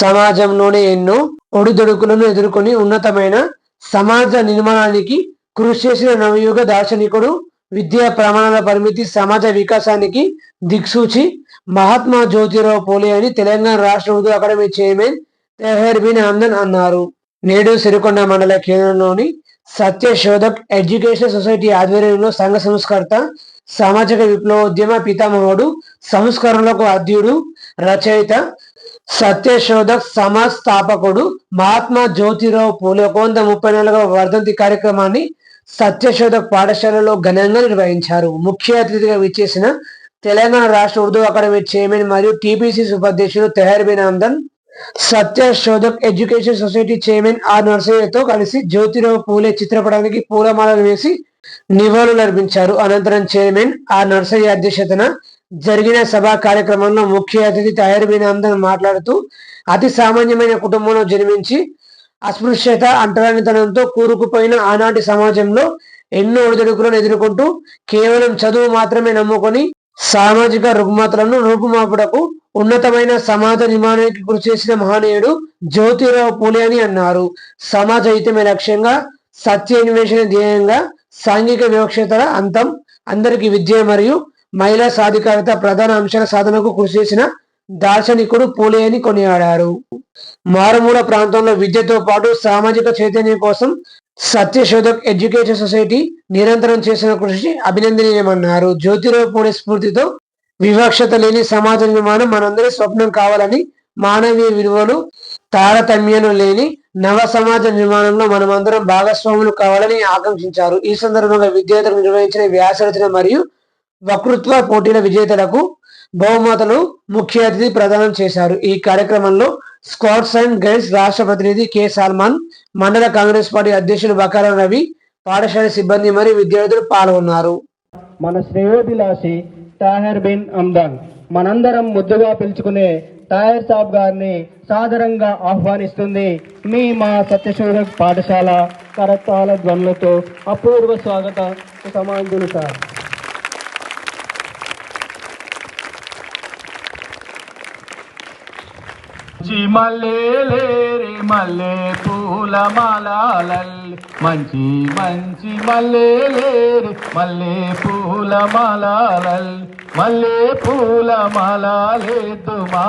సమాజంలోని ఎన్నో ఒడిదొడుకులను ఎదుర్కొని ఉన్నతమైన సమాజ నిర్మాణానికి కృషి చేసిన నవయుగ దార్శనికుడు విద్యా ప్రమాణాల పరిమితి సమాజ వికాసానికి దిక్సూచి మహాత్మా జ్యోతిరావు పూలే అని తెలంగాణ రాష్ట్ర ఉర్దూ అకాడమీ చైర్మన్ తెహర్ బిన్ ఆందన్ అన్నారు. నేడు సిరికొండ మండల కేంద్రంలోని సత్యశోధక్ ఎడ్యుకేషన్ సొసైటీ ఆధ్వర్యంలో సంఘ సంస్కర్త సామాజిక విప్లవోద్యమ పితామహుడు సంస్కరణలకు అధ్యుడు రచయిత సత్యశోధక్ సమాజ్ స్థాపకుడు మహాత్మా జ్యోతిరావు పూలే. వంద ముప్పై నాలుగవ వర్ధంతి కార్యక్రమాన్ని సత్యశోధక్ పాఠశాలలో ఘనంగా నిర్వహించారు. ముఖ్య అతిథిగా విచ్చేసిన తెలంగాణ రాష్ట్ర ఉర్దూ అకాడమీ చైర్మన్ మరియు టీపీసీ ఉపాధ్యక్షుడు Tahir Bin Amdan Satyashodhak education society chairman R నర్సయ్యతో కలిసి జ్యోతిరావు పూలే చిత్రపటానికి పూలమాలలు వేసి నివాళులు అర్పించారు. అనంతరం చైర్మన్ ఆర్ నర్సయ్య అధ్యక్షతన జరిగిన సభా కార్యక్రమంలో ముఖ్య అతిథి తయారు మాట్లాడుతూ అతి సామాన్యమైన కుటుంబంలో జన్మించి అస్పృశ్యత అంటరానితనంతో కూరుకుపోయిన ఆనాటి సమాజంలో ఎన్నో ఒడిదుడుకులను ఎదుర్కొంటూ కేవలం చదువు మాత్రమే నమ్ముకొని సామాజిక రుగ్మతలను రూపుమాపుటకు ఉన్నతమైన సమాజ నిర్మాణానికి కృషి చేసిన మహనీయుడు జ్యోతిరావు పూలే అని అన్నారు. సమాజ హితమే లక్ష్యంగా సత్య అన్వేషణ ధ్యేయంగా సాంఘిక వివక్షతల అంతం అందరికి విద్య మరియు మహిళా సాధికారత ప్రధాన అంశాల సాధనకు కృషి చేసిన దార్శనికుడు పూలే అని కొనియాడారు. మారుమూల ప్రాంతంలో విద్యతో పాటు సామాజిక చైతన్యం కోసం సత్యశోధక్ ఎడ్యుకేషన్ సొసైటీ నిరంతరం చేసిన కృషి అభినందనీయమన్నారు. జ్యోతిరావు పూలే స్ఫూర్తితో వివక్షత లేని సమాజ నిర్మాణం మనందరి స్వప్నం కావాలని మానవీయ విలువలు తారతమ్యను లేని నవ సమాజ నిర్మాణంలో మనమందరం భాగస్వాములు కావాలని ఆకాంక్షించారు. ఈ సందర్భంగా విద్యార్థులకు నిర్వహించిన వ్యాసరచన మరియు వక్తృత్వ పోటీల విజేతలకు బహుమతులు ముఖ్య అతిథి ప్రదానం చేశారు. ఈ కార్యక్రమంలో స్కాట్స్ అండ్ గైడ్స్ రాష్ట్ర ప్రతినిధి కె. సల్మాన్ మండల కాంగ్రెస్ పార్టీ అధ్యక్షులు బకారం రవి పాఠశాల సిబ్బంది మరియు విద్యార్థులు పాల్గొన్నారు. మన శ్రేయోభిలాషి తాహెర్ బిన్ అమ్దాన్. మనందరం ముద్దుగా పిలుచుకునే టైర్ సాబ్ గారిని సాదరంగా ఆహ్వానిస్తుంది మీ మా సత్యశోధక్ పాఠశాల కరతాల ధ్వనులతో అపూర్వ స్వాగత సమాంజులు సార్. మల్లే మల్లెలేరి మల్లె పూల మాల మంచి మంచి మల్లెలేరి మల్లె పూల మాలలల్లి మల్లె పూల మాలలేదుమా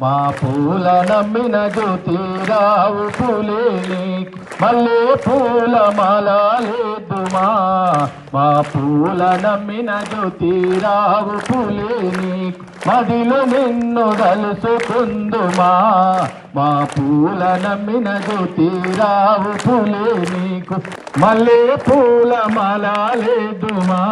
మా. పూల నమ్మిన జ్యోతిరావు పూలే నీకు మల్లె పూల మాలలేదుమా మా పూల నమ్మిన జ్యోతిరావు పూలే నీకు మదిలో నిన్ను కలుసుకుందుమా. మా పూల నమ్మిన జ్యోతిరావు పూలే నీకు మల్లె పూల మలాలేదుమా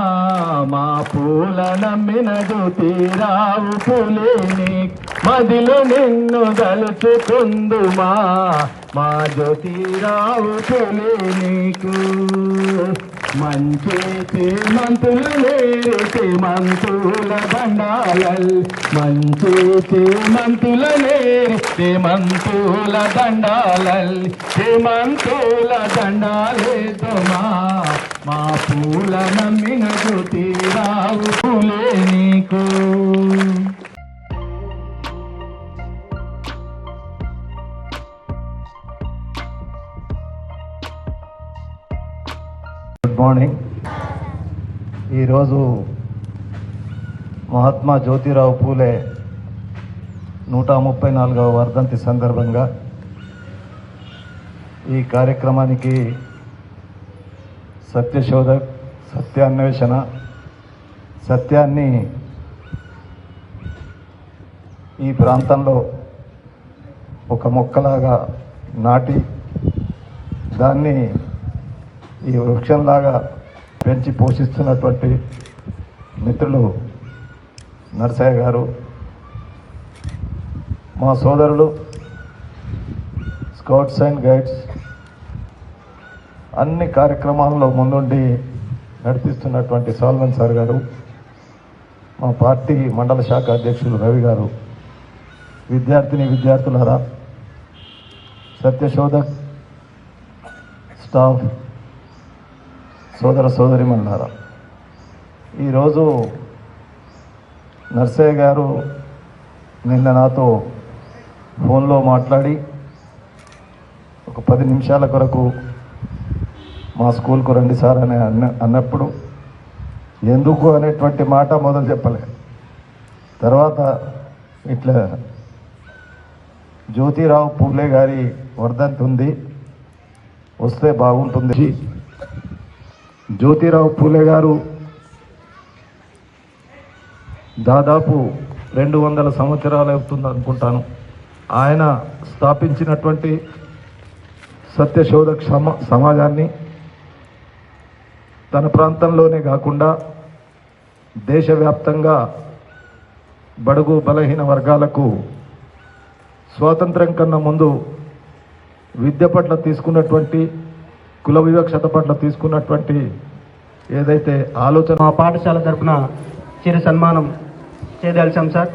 మా పూల నమ్మిన జ్యోతిరావు పూలే నీకు మదిలో నిన్ను కలుసుకుందుమా. మా జ్యోతిరావు పూలే నీకు. మంచి మంతులు లేరి మంతుల దండాలల్. మంచి మంతుల లేరి మంతుల దండాలల్. మంతుల దండాలేదమా మా పూల నమ్మిన జ్యోతిరావు పూలే నీకు. Good morning. ఈరోజు మహాత్మా జ్యోతిరావు పూలే నూట ముప్పై నాలుగవ వర్ధంతి సందర్భంగా ఈ కార్యక్రమానికి సత్యశోధక్ సత్యాన్వేషణ సత్యాన్ని ఈ ప్రాంతంలో ఒక మొక్కలాగా నాటి దాన్ని ఈ వృక్షంలాగా పెంచి పోషిస్తున్నటువంటి మిత్రులు నర్సయ్య గారు మా సోదరులు స్కౌట్స్ అండ్ గైడ్స్ అన్ని కార్యక్రమాల్లో ముందుండి నడిపిస్తున్నటువంటి సాల్వన్ సార్ గారు మా పార్టీ మండల శాఖ అధ్యక్షులు రవి గారు విద్యార్థిని విద్యార్థులారా సత్యశోధక్ స్టాఫ్ సోదర సోదరిమన్నారా ఈరోజు నర్సయ్య గారు నిన్న నాతో ఫోన్లో మాట్లాడి ఒక పది నిమిషాల కొరకు మా స్కూల్కు రండి సార్ అని అన్న అన్నప్పుడు ఎందుకు అనేటువంటి మాట మొదలు చెప్పలే. తర్వాత ఇట్లా జ్యోతిరావు పూలే గారి వర్ధంతి ఉంది వస్తే బాగుంటుంది. జ్యోతిరావు పూలే గారు దాదాపు రెండు వందల సంవత్సరాలు అవుతుంది అనుకుంటాను. ఆయన స్థాపించినటువంటి సత్యశోధక సమా సమాజాన్ని తన ప్రాంతంలోనే కాకుండా దేశవ్యాప్తంగా బడుగు బలహీన వర్గాలకు స్వాతంత్రం కన్నా ముందు విద్య పట్ల తీసుకున్నటువంటి కుల వివక్షత పట్ల తీసుకున్నటువంటి ఏదైతే ఆలోచన మా పాఠశాల తరఫున చిరు సన్మానం చేయదలిచాం సార్.